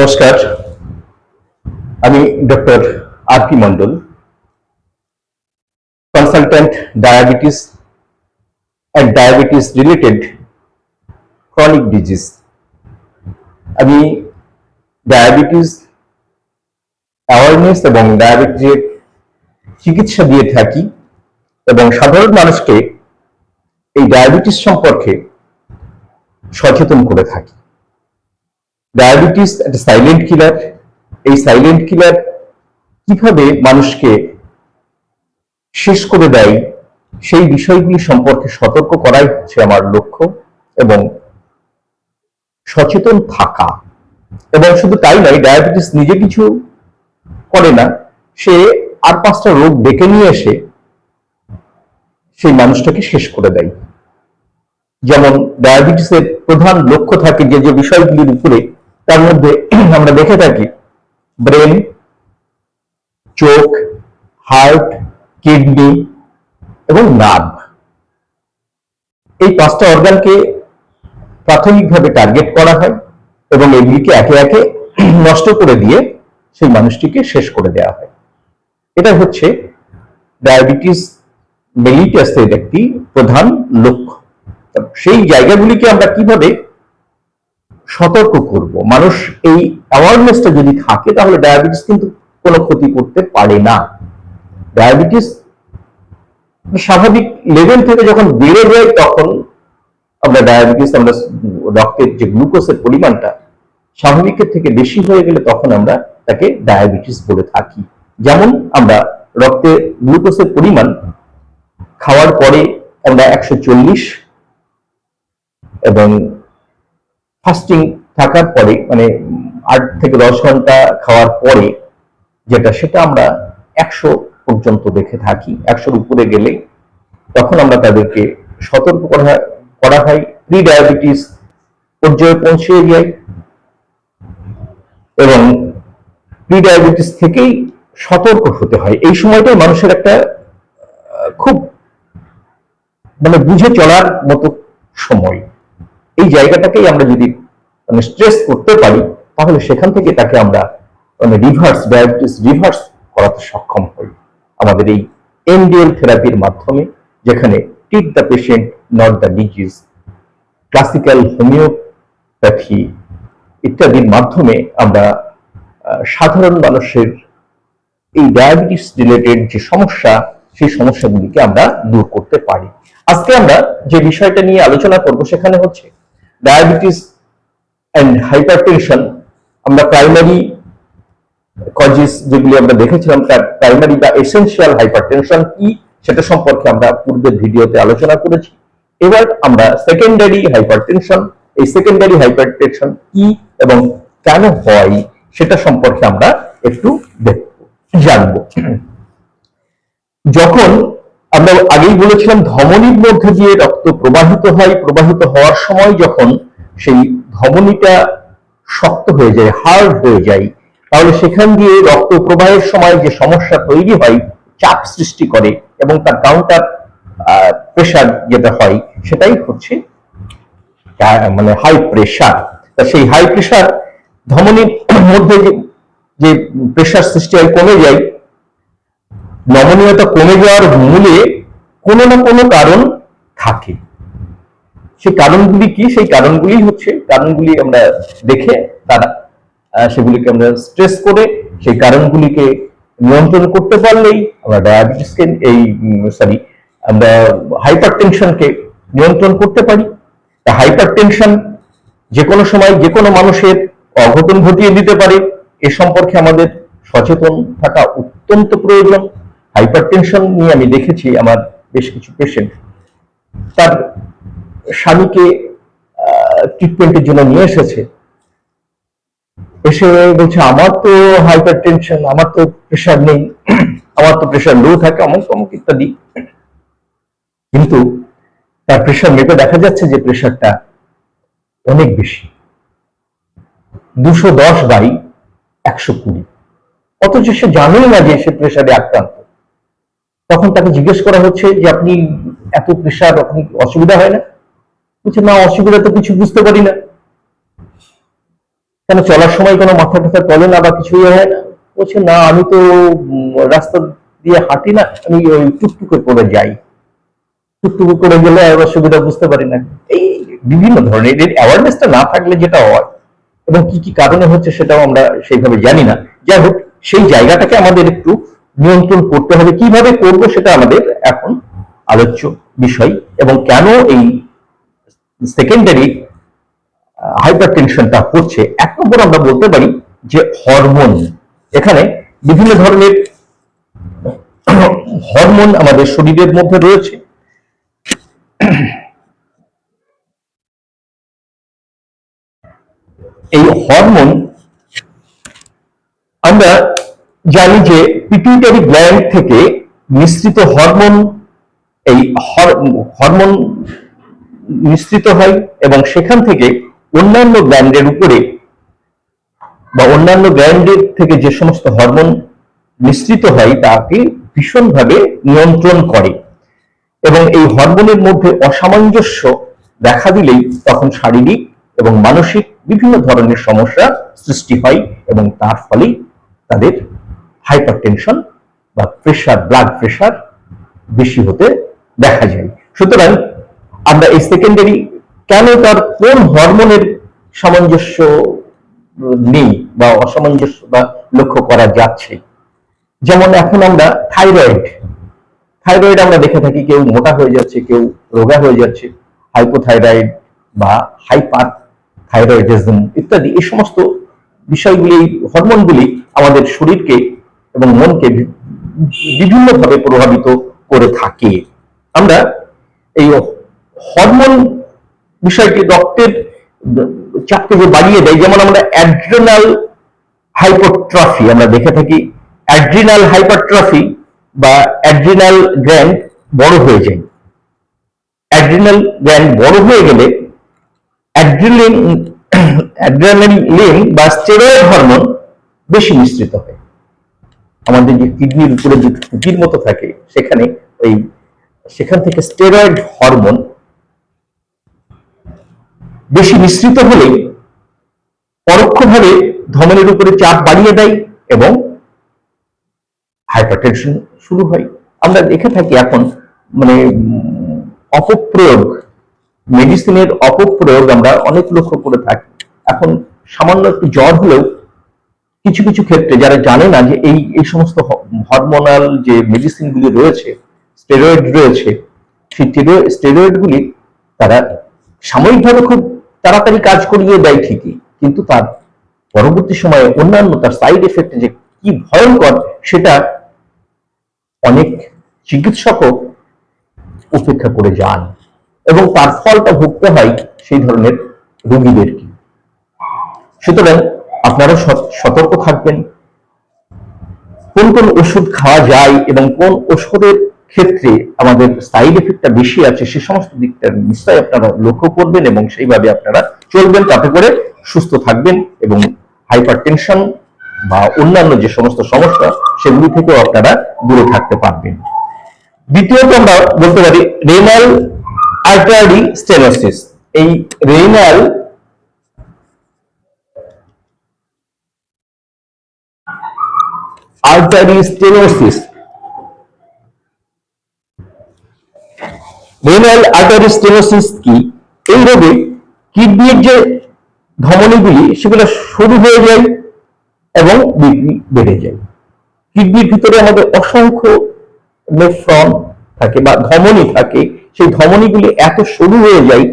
নমস্কার। আমি doctor R P Mondal consultant diabetes and diabetes related chronic disease আমি diabetes awareness এবং ডায়াবেটিসের চিকিৎসা দিয়ে থাকি এবং সাধারণ মানুষকে এই ডায়াবেটিস সম্পর্কে সচেতন করে থাকি। ডায়াবেটিস, একটা সাইলেন্ট কিলার এই সাইলেন্ট কিলার কীভাবে মানুষকে শেষ করে দেয়, সেই বিষয়গুলি সম্পর্কে সতর্ক করাই হচ্ছে আমার লক্ষ্য এবং সচেতন থাকা। এবং শুধু তাই নয়, ডায়াবেটিস নিজে কিছু করে না, সে আর পাঁচটা রোগ ডেকে নিয়ে এসে সেই মানুষটাকে শেষ করে দেয়। যেমন ডায়াবেটিসের প্রধান লক্ষ্য থাকে যে যে বিষয়গুলির উপরে তার মধ্যে আমরা দেখে থাকি ব্রেন, চোখ, হার্ট, কিডনি এবং নার্ভ এই পাঁচটা অর্গানকে প্রাথমিকভাবে টার্গেট করা হয় এবং এগুলিকে একে একে নষ্ট করে দিয়ে সেই মানুষটিকে শেষ করে দেওয়া হয়। এটা হচ্ছে ডায়াবেটিস মেলিটাসের একটি প্রধান লক্ষ্য। সেই জায়গাগুলিকে আমরা কীভাবে সতর্ক করব। মানুষ এই অ্যাওয়ারনেসটা যদি থাকে, তাহলে ডায়াবেটিস কিন্তু কোনো ক্ষতি করতে পারে না। ডায়াবেটিস স্বাভাবিক লেভেল থেকে যখন বেড়ে যায়, তখন আমরা ডায়াবেটিস আমরা রক্তের যে গ্লুকোজের পরিমাণটা স্বাভাবিকের থেকে বেশি হয়ে গেলে তখন আমরা তাকে ডায়াবেটিস বলে থাকি। যেমন আমরা রক্তে গ্লুকোজের পরিমাণ খাওয়ার পরে আমরা একশো চল্লিশ এবং ফাস্টিং থাকার পরে মানে আট থেকে দশ ঘণ্টা খাওয়ার পরে যেটা, সেটা আমরা একশো পর্যন্ত দেখে থাকি। একশোর উপরে গেলে তখন আমরা তাদেরকে সতর্ক করা করা হয়। প্রি ডায়াবেটিস পর্যায়ে পৌঁছে যায় এবং প্রি ডায়াবেটিস থেকেই সতর্ক হতে হয়। এই সময়টাই মানুষের একটা, খুব মানে বুঝে চলার মতো সময়। এই জায়গাটাকেই আমরা যদি মানে স্ট্রেস করতে পারি, তাহলে সেখান থেকে তাকে আমরা মানে রিভার্স ডায়াবেটিস রিভার্স করাতে সক্ষম হই। আমাদের এই এনডিএল থেরাপির মাধ্যমে, যেখানে tick the patient not the disease classical homeopathy ইত্যাদির মাধ্যমে আমরা সাধারণ মানুষের এই ডায়াবেটিস রিলেটেড যে সমস্যা, সেই সমস্যাগুলিকে আমরা দূর করতে পারি। আজকে আমরা যে বিষয়টা নিয়ে আলোচনা করব, সেখানে হচ্ছে ডায়াবেটিস অ্যান্ড হাইপারটেনশন আমরা প্রাইমারি কজিস যেগুলি আমরা দেখেছিলাম, তার প্রাইমারি বা এসেনশিয়াল হাইপারটেনশন কি, সেটা সম্পর্কে আমরা পূর্বের ভিডিওতে আলোচনা করেছি। এবার আমরা সেকেন্ডারি হাইপারটেনশন এই সেকেন্ডারি হাইপারটেনশন কি এবং কেন হয়, সেটা সম্পর্কে আমরা একটু দেখব, জানব। যখন আমরা আগেই বলেছিলাম ধমনীর মধ্যে দিয়ে রক্ত প্রবাহিত হয়, প্রবাহিত হওয়ার সময় যখন সেই ধমনীটা শক্ত হয়ে যায় হার্ড হয়ে যায়, তাহলে সেখান দিয়ে রক্ত প্রবাহের সময় যে সমস্যা তৈরি হয়, চাপ সৃষ্টি করে এবং তার কাউন্টার প্রেশার যেটা হয়, সেটাই হচ্ছে মানে হাই প্রেশার তা সেই হাই প্রেশার ধমনীর মধ্যে যে- প্রেশার সৃষ্টি হয়, কমে যায়। নমনীয়তা কমে যাওয়ার মূলে কোনো না কোনো কারণ থাকে। সেই কারণগুলি কি? সেই কারণগুলি হচ্ছে, কারণগুলি আমরা দেখে তারা সেগুলিকে আমরা স্ট্রেস করে সেই কারণগুলিকে নিয়ন্ত্রণ করতে পারলেই আমরা ডায়াবেটিসকে এই সরি আমরা হাইপার টেনশনকে নিয়ন্ত্রণ করতে পারি। তা হাইপার টেনশন যে কোনো সময় যে কোনো মানুষের অঘটন ঘটিয়ে দিতে পারে। এ সম্পর্কে আমাদের সচেতন থাকা অত্যন্ত প্রয়োজন। হাইপার টেনশন নিয়ে আমি দেখেছি আমার বেশ কিছু পেশেন্ট তার স্বামীকে ট্রিটমেন্টের জন্য নিয়ে এসেছে। এসে বলছে, আমার তো হাইপার টেনশন আমার তো প্রেশার নেই, আমার তো প্রেশার লো থাকে, অমুক অমুক ইত্যাদি। কিন্তু তার প্রেশার মেপে দেখা যাচ্ছে যে প্রেশারটা অনেক বেশি। দুশো দশ বাই একশো কুড়ি। অথচ সে জানেই না যে সে প্রেশারে আক্রান্ত। তখন তাকে জিজ্ঞেস করা হচ্ছে যে, আপনি এত প্রেশার আপনি অসুবিধা হয় না? বলছে না, অসুবিধা তো কিছু বুঝতে পারি না। কেন চলার সময় কোনো মাথা টাথা চলে না বা কিছুই হয় না? বলছে, না, আমি তো রাস্তা দিয়ে হাঁটি না, আমি ওই টুকটুকে করে যাই। টুকটুকু করে গেলে আবার সুবিধা বুঝতে পারি না। এই বিভিন্ন ধরনের এর অ্যাওয়ারনেসটা না থাকলে যেটা হয় এবং কি কি কারণে হচ্ছে সেটাও আমরা সেইভাবে জানি না। যাই হোক, সেই জায়গাটাকে আমাদের একটু নিয়ন্ত্রণ করতে হবে। কীভাবে করব সেটা আমাদের এখন আলোচ্য বিষয় এবং কেন এই সেকেন্ডারি হাইপার টেনশনটা হচ্ছে, এক নম্বর আমরা বলতে পারি যে হরমোন এখানে বিভিন্ন ধরনের হরমোন আমাদের শরীরের মধ্যে রয়েছে। এই হরমোন আমরা জানি যে পিটুইটারি গ্ল্যান্ড থেকে নিঃসৃত হরমোন এই হরমোন নিঃসৃত হয় এবং সেখান থেকে অন্যান্য গ্ল্যান্ডের উপরে বা অন্যান্য গ্ল্যান্ডের থেকে যে সমস্ত হরমোন নিঃসৃত হয়, তাকে ভীষণভাবে নিয়ন্ত্রণ করে। এবং এই হরমোনের মধ্যে অসামঞ্জস্য দেখা দিলেই তখন শারীরিক এবং মানসিক বিভিন্ন ধরনের সমস্যা সৃষ্টি হয় এবং তার ফলেই তাদের হাইপার টেনশন বা প্রেশার, ব্লাড প্রেশার বেশি হতে দেখা যায়। সুতরাং আমরা এই সেকেন্ডারি কেন তার কোন হরমোনের সামঞ্জস্য নেই বা অসামঞ্জস্য বা লক্ষ্য করা যাচ্ছে? যেমন এখন আমরা থাইরয়েড থাইরয়েড আমরা দেখে থাকি কেউ মোটা হয়ে যাচ্ছে, কেউ রোগা হয়ে যাচ্ছে হাইপোথাইরয়েড বা হাইপার থাইরয়েডিজম ইত্যাদি, এই সমস্ত বিষয়গুলি হরমোনগুলি আমাদের শরীরকে এবং মনকে বিভিন্নভাবে প্রভাবিত করে থাকে। আমরা এই হরমোন বিষয়টি রক্তের চাপকে বাড়িয়ে দেয়, যেমন আমরা অ্যাড্রিনাল হাইপোট্রফি আমরা দেখে থাকি অ্যাড্রিনাল হাইপারট্রফি বা অ্যাড্রিনাল গ্র্যান্ড বড় হয়ে যায়। অ্যাড্রিনাল গ্র্যান্ড বড় হয়ে গেলে অ্যাড্রিলিন অ্যাড্রেনালিন বা স্টেরয়েড হরমোন বেশি মিশ্রিত হয়। আমাদের যে কিডনির উপরে যে টুকির মতো থাকে, সেখানে ওই, সেখান থেকে স্টেরয়েড হরমোন বেশি মিশ্রিত হলে পরোক্ষভাবে ধমনের উপরে চাপ বাড়িয়ে দেয় এবং হাইপারটেনশন শুরু হয়। আমরা দেখে থাকি এখন মানে অপপ্রয়োগ মেডিসিনের অপপ্রয়োগ আমরা অনেক লক্ষ্য করে থাকি। এখন সামান্য একটু জ্বর হলেও কিছু কিছু ক্ষেত্রে যারা জানে না যে এই এই সমস্ত হরমোনাল যে মেডিসিনগুলি রয়েছে স্টেরয়েড রয়েছে, সেই স্টেরয়েডগুলি তারা সাময়িকভাবে খুব তাড়াতাড়ি কাজ করিয়ে দেয় ঠিকই, কিন্তু তার পরবর্তী সময়ে অন্যান্য তার সাইড এফেক্ট যে কি ভয়ঙ্কর সেটা অনেক চিকিৎসকও উপেক্ষা করে যান এবং তার ফলটা ভুগতে হয় সেই ধরনের রোগীদেরকে। সুতরাং আপনারা সত- সতর্ক থাকবেন। কোন কোন ওষুধ খাওয়া যায় এবং কোন ওষুধের ক্ষেত্রে আমাদের সাইড এফেক্টটা বেশি আছে, সে সমস্ত দিকটা নিশ্চয়ই আপনারা লক্ষ্য করবেন এবং সেইভাবে আপনারা চলবেন। তাতে করে সুস্থ থাকবেন এবং হাইপার টেনশন বা অন্যান্য যে সমস্ত সমস্যা, সেগুলি থেকেও আপনারা দূরে থাকতে পারবেন। দ্বিতীয়ত আমরা বলতে পারি রেনাল আর্টারি স্টেনোসিস এই renal artery stenosis renal artery stenosis কি? এই রোগে কিডনির যে ধমনীগুলি, সেগুলো সরু হয়ে যায় এবং বেড়ে যায়। কিডনির ভিতরে আমাদের অসংখ্য নেফ্রন থাকে বা ধমনী থাকে। সেই ধমনীগুলি এত সরু হয়ে যায়,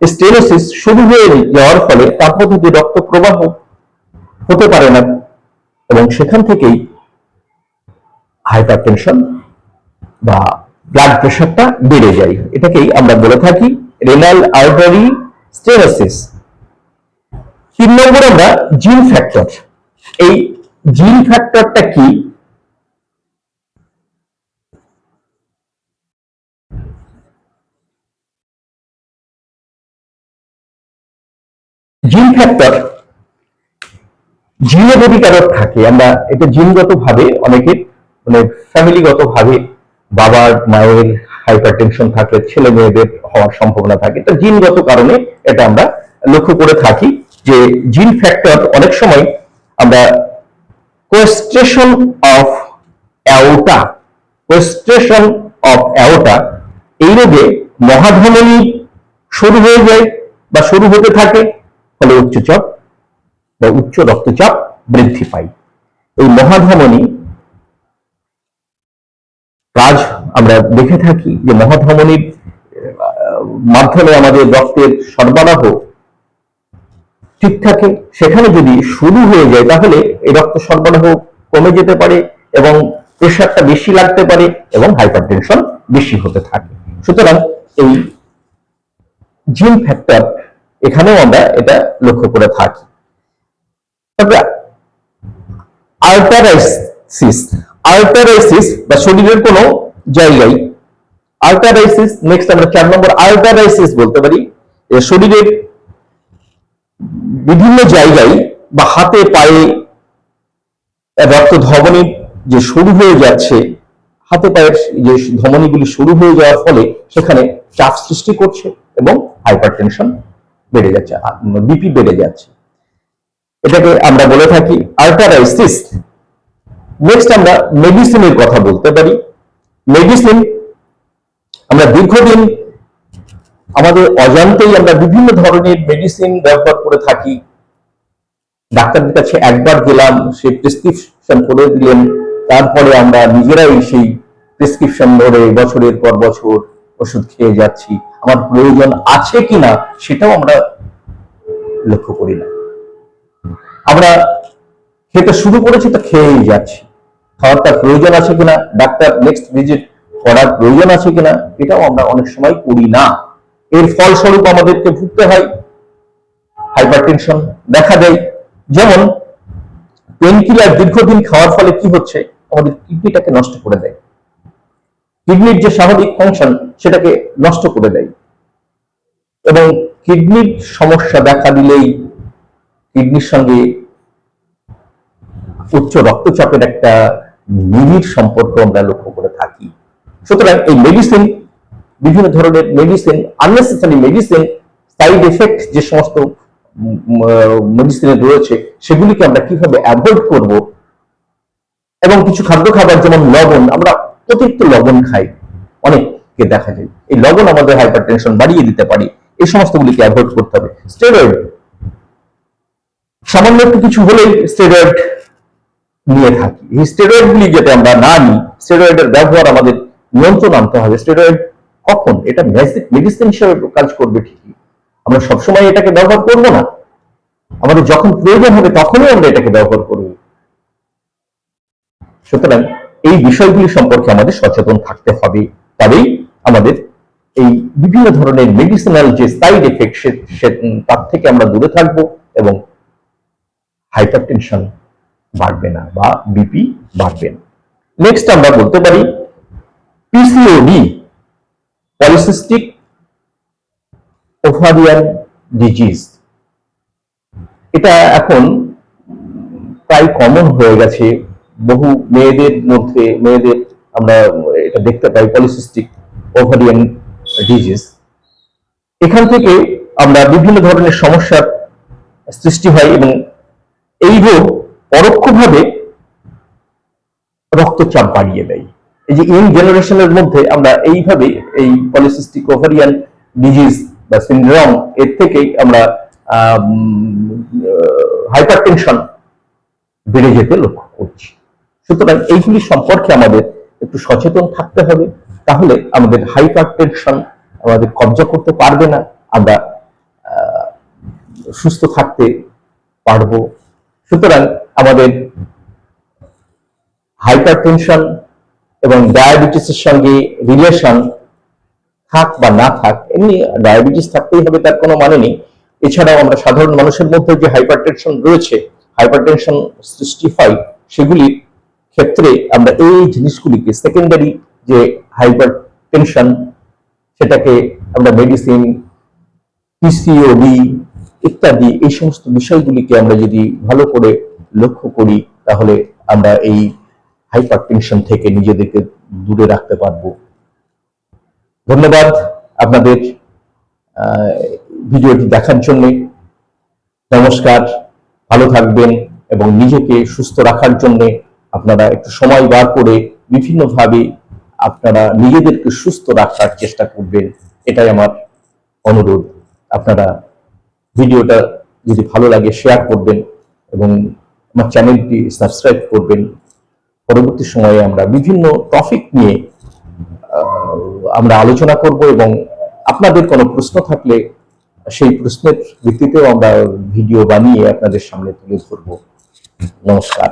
স্টেনোসিস শুরু হয়ে যাওয়ার ফলে তার মধ্যে দিয়ে রক্ত প্রবাহ হতে পারে না এবং সেখান থেকেই হাইপার টেনশন বা ব্লাড প্রেশারটা বেড়ে যায়। এটাকেই আমরা বলে থাকি রেনাল আর্টারি স্টেনোসিস তিন নম্বর আমরা জিন ফ্যাক্টর এই জিন ফ্যাক্টরটা কি? জিন ফ্যাক্টর জিনের যদি কারও থাকে। আমরা এটা জিনগত ভাবে অনেকের মানে ফ্যামিলিগত ভাবে বাবার মায়ের হাইপার টেনশন থাকলে ছেলে মেয়েদের হওয়ার সম্ভাবনা থাকে। এটা জিনগত কারণে এটা আমরা লক্ষ্য করে থাকি যে জিন ফ্যাক্টর অনেক সময় আমরা কোয়েস্ট্রেশন অফ অ্যাওটা কোয়েস্ট্রেশন অফ অ্যাওটা এই রোগে মহাধমনী শুরু হয়ে যায় বা শুরু হতে থাকে, ফলে উচ্চচাপ বা উচ্চ রক্তচাপ বৃদ্ধি পায়। এই মহাধমনী কাজ আমরা দেখে থাকি যে মহাধমনীর মাধ্যমে আমাদের রক্তের সরবরাহ ঠিক থাকে সেখানে যদি শুরু হয়ে যায়, তাহলে এই রক্ত সরবরাহ কমে যেতে পারে এবং প্রেশারটা বেশি লাগতে পারে এবং হাইপারটেনশন বেশি হতে থাকে। সুতরাং এই জিন ফ্যাক্টর, এখানেও আমরা এটা লক্ষ্য করে থাকি। তবে আল্টারাইসিস আল্টারাইসিস বা শরীরের কোনো জায়গায় আল্টারাইসিস নেক্সট আমরা চার নম্বর আল্টারাইসিস বলতে পারি। শরীরের বিভিন্ন জায়গায় বা হাতে, পায়ে রক্ত ধমনী যে শুরু হয়ে যাচ্ছে, হাতে, পায়ের যে ধমনীগুলি শুরু হয়ে যাওয়ার ফলে সেখানে চাপ সৃষ্টি করছে এবং হাইপার টেনশন বেড়ে যাচ্ছে বিপি বেড়ে যাচ্ছে। এটাকে আমরা বলে থাকি আল্টারাইসিস নেক্সট আমরা মেডিসিনের কথা বলতে পারি। মেডিসিন আমরা দীর্ঘদিন আমাদের অজান্তেই আমরা বিভিন্ন ধরনের মেডিসিন ব্যবহার করে থাকি। ডাক্তারের কাছে একবার গেলাম, সে প্রেসক্রিপশন করে দিলেন। তারপরে আমরা নিজেরাই সেই প্রেসক্রিপশন ধরে বছরের পর বছর ওষুধ খেয়ে যাচ্ছি। আমার প্রয়োজন আছে কিনা সেটাও আমরা লক্ষ্য করি না। আমরা খেতে শুরু করেছি তো খেয়েই যাচ্ছি। খাওয়ার তার প্রয়োজন আছে কিনা, ডাক্তার নেক্সট ভিজিট করার প্রয়োজন আছে কিনা, এটাও আমরা অনেক সময় করি না। এর ফলস্বরূপ আমাদেরকে ভুগতে হয় হাইপারটেনশন দেখা দেয়। যেমন পেন কিলার দীর্ঘদিন খাওয়ার ফলে কি হচ্ছে, আমাদের কিডনিটাকে নষ্ট করে দেয়। কিডনির যে স্বাভাবিক ফাংশন সেটাকে নষ্ট করে দেয়। এবং কিডনির সমস্যা দেখা দিলেই কিডনির সঙ্গে উচ্চ রক্তচাপের একটা নিবিড় সম্পর্ক আমরা লক্ষ্য করে থাকি। সুতরাং এই মেডিসিন বিভিন্ন ধরনের medicine unnecessary medicine side effect যে সমস্ত মেডিসিনে রয়েছে, সেগুলিকে আমরা কীভাবে অ্যাভয়েড করব? এবং কিছু খাদ্য খাবার, যেমন লবণ, আমরা অতিরিক্ত লবণ খাই। অনেককে দেখা যায়। এই লবণ আমাদের হাইপার টেনশন বাড়িয়ে দিতে পারে। এই সমস্তগুলিকে অ্যাভয়েড করতে হবে। স্টেরয়েড সামান্য একটু কিছু হলেই স্টেরয়েড নিয়ে থাকি। এই স্টেরয়েড গুলি যাতে আমরা না নিই স্টেরয়েডের ব্যবহার আমাদের নিয়ন্ত্রণ আনতে হবে। স্টেরয়েড কখন? এটা ম্যাজিক মেডিসিন হিসেবে কাজ করবে ঠিকই। আমরা সবসময় এটাকে ব্যবহার করব না। আমাদের যখন প্রয়োজন হবে তখনই আমরা এটাকে ব্যবহার করব। সুতরাং এই বিষয়গুলি সম্পর্কে আমাদের সচেতন থাকতে হবে। তবেই আমাদের এই বিভিন্ন ধরনের মেডিসিনাল যে সাইড এফেক্ট তার থেকে আমরা দূরে থাকব এবং হাইপারটেনশন বাড়বে না বা বিপি বাড়বে না। নেক্সট আমরা বলতে পারি পিসিওডি পলিসিস্টিক ওভারিয়ান ডিজিজ এটা এখন প্রায় কমন হয়ে গেছে। বহু মেয়েদের মধ্যে, মেয়েদের আমরা এটা দেখতে পাই পলিসিস্টিক ওভারিয়ান ডিজিজ এখান থেকে আমরা বিভিন্ন ধরনের সমস্যার সৃষ্টি হয় এবং এই রোগ পরোক্ষভাবে রক্তচাপ বাড়িয়ে দেয়। এই যে ইয়ং জেনারেশনের মধ্যে আমরা এইভাবে এই পলিসিস্টিক ওভারিয়ান ডিজিজ বা সিন্ড্রোম এর থেকেই আমরা হাইপারটেনশন বেড়ে যেতে লক্ষ্য করছি। সুতরাং এইগুলি সম্পর্কে আমাদের একটু সচেতন থাকতে হবে, তাহলে আমাদের হাইপারটেনশন আমাদের কবজা করতে পারবে না, আমরা সুস্থ থাকতে পারব। সুতরাং আমাদের হাইপারটেনশন এবং ডায়াবেটিসের সঙ্গে রিলেশন থাক বা না থাক, এমনি ডায়াবেটিস থাকতেই হবে, তার কোনো মানে নেই। এছাড়াও আমরা সাধারণ মানুষের মধ্যে যে হাইপারটেনশন রয়েছে হাইপারটেনশন সৃষ্টি হয়, সেগুলির ক্ষেত্রে আমরা এই জিনিসগুলিকে সেকেন্ডারি যে হাইপারটেনশন সেটাকে আমরা মেডিসিন পিসিওডি ইত্যাদি, এই সমস্ত বিষয়গুলিকে আমরা যদি ভালো করে লক্ষ্য করি, তাহলে আমরা এই হাইপার টেনশন থেকে নিজেদেরকে দূরে রাখতে পারব। ধন্যবাদ আপনাদের ভিডিওটি দেখার জন্য। নমস্কার, ভালো থাকবেন এবং নিজেকে সুস্থ রাখার জন্য আপনারা একটু সময় বার করে বিভিন্নভাবে আপনারা নিজেদেরকে সুস্থ রাখার চেষ্টা করবেন, এটাই আমার অনুরোধ। আপনারা ভিডিওটা যদি ভালো লাগে শেয়ার করবেন এবং আমার চ্যানেলটি সাবস্ক্রাইব করবেন। পরবর্তী সময়ে আমরা বিভিন্ন টপিক নিয়ে আমরা আলোচনা করব এবং আপনাদের কোনো প্রশ্ন থাকলে সেই প্রশ্নের ভিত্তিতেও আমরা ভিডিও বানিয়ে আপনাদের সামনে তুলে ধরব। নমস্কার।